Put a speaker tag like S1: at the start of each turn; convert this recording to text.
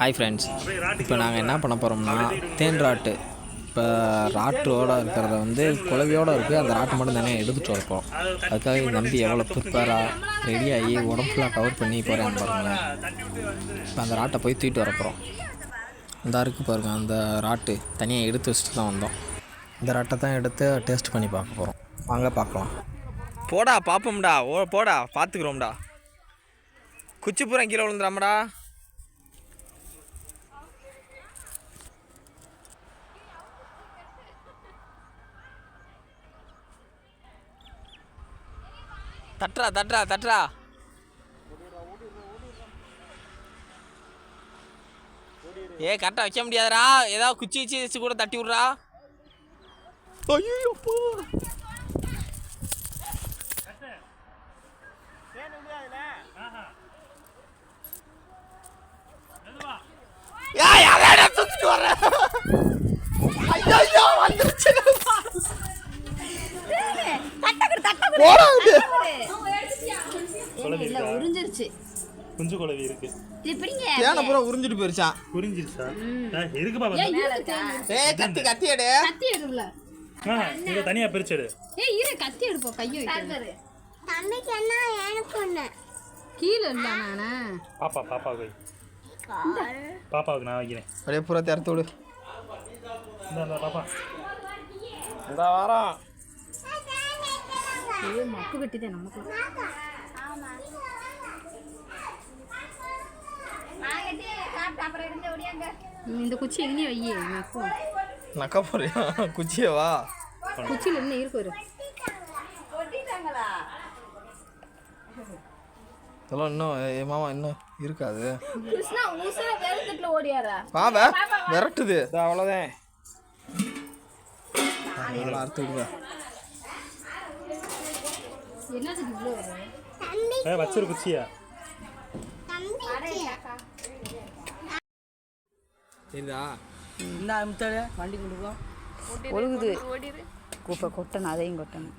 S1: Hi friends இப்போ நாங்கள் என்ன பண்ண போகிறோம்னா தேன் ராட்டு. இப்போ ராட்டோட இருக்கிறத வந்து குலவையோடு இருக்குது அந்த ராட்டு மட்டும் தானே எடுத்துகிட்டு வரப்போம் அதுக்காக எங்கள் நம்பி எவ்வளோ ப்ரிப்பேராக ரெடியாகி உடம்பு ஃபுல்லாக கவர் பண்ணி போகிறேன் பாருங்களேன். இப்போ அந்த ராட்டை போய் தூக்கிட்டு வரப்போகிறோம் அந்த இருக்குது பாருங்க அந்த ராட்டு. தனியாக எடுத்து வச்சுட்டு தான் வந்தோம். இந்த ராட்டை தான் எடுத்து டேஸ்ட் பண்ணி பார்க்க போகிறோம் வாங்க பார்க்கலாம். போடா பார்ப்போம்டா ஓ போடா பார்த்துக்குறோம்டா குச்சி பூரா கீழே விழுந்துடாமடா. தட்டுறா தட்டுறா தட்டுறா. ஏ கரெக்டாக வைக்க முடியாதுடா. ஏதாவது குச்சி வச்சு வச்சு கூட தட்டி விட்றா. ஐயோ ஏய் யாரடா
S2: உறிஞ்சிருச்சு
S3: குஞ்சு குழவி இருக்கு
S1: தேனை பூரா உறிஞ்சிட்டு போயிருச்சான்
S3: புரிஞ்சிருச்சா ஆ, இருக்கு பாப்பா
S1: ஏய் கத்தி கத்தி எடு.
S2: கத்தி எடுக்கல
S3: ஆ இதை தனியா பிரிச்செடு.
S2: ஏய் இரு கத்தி எடுப்போம். கையை வைக்கிறது
S4: தம்பிக்கு என்ன எனக்கு ஒண்ணு.
S2: கீழே இல்ல நானே.
S3: பாப்பா பாப்பாவுக்கு நான் வைக்கிறேன்.
S1: அப்படியே பூரா திறத்து விடு.
S3: இந்த பாப்பா.
S1: இந்த வாரம்
S2: ஐயோ மப்பு கட்டிதான் நமக்கு. இந்த குச்சி எங்கேயே வையே
S1: நக்க போறியா குச்சியே வா
S2: குச்சியில் என்ன இருக்கு ஒரு?
S1: இதெல்லாம் இன்னும் ஏ மாமா இன்னும் இருக்காது.
S2: கிருஷ்ணா ஊசல வேறுத்துல ஓடியாரா?
S1: வா வே விரட்டுது. அவ்வளோதான் அறுத்து விடுங்க.
S2: என்னதுக்கு இவ்வளோ வரும்
S3: ஏ வச்சிரு குச்சியா
S1: சரிதா
S5: ஒழுகுது. குப்பை கொட்டணும் அதையும் கொட்டணும்.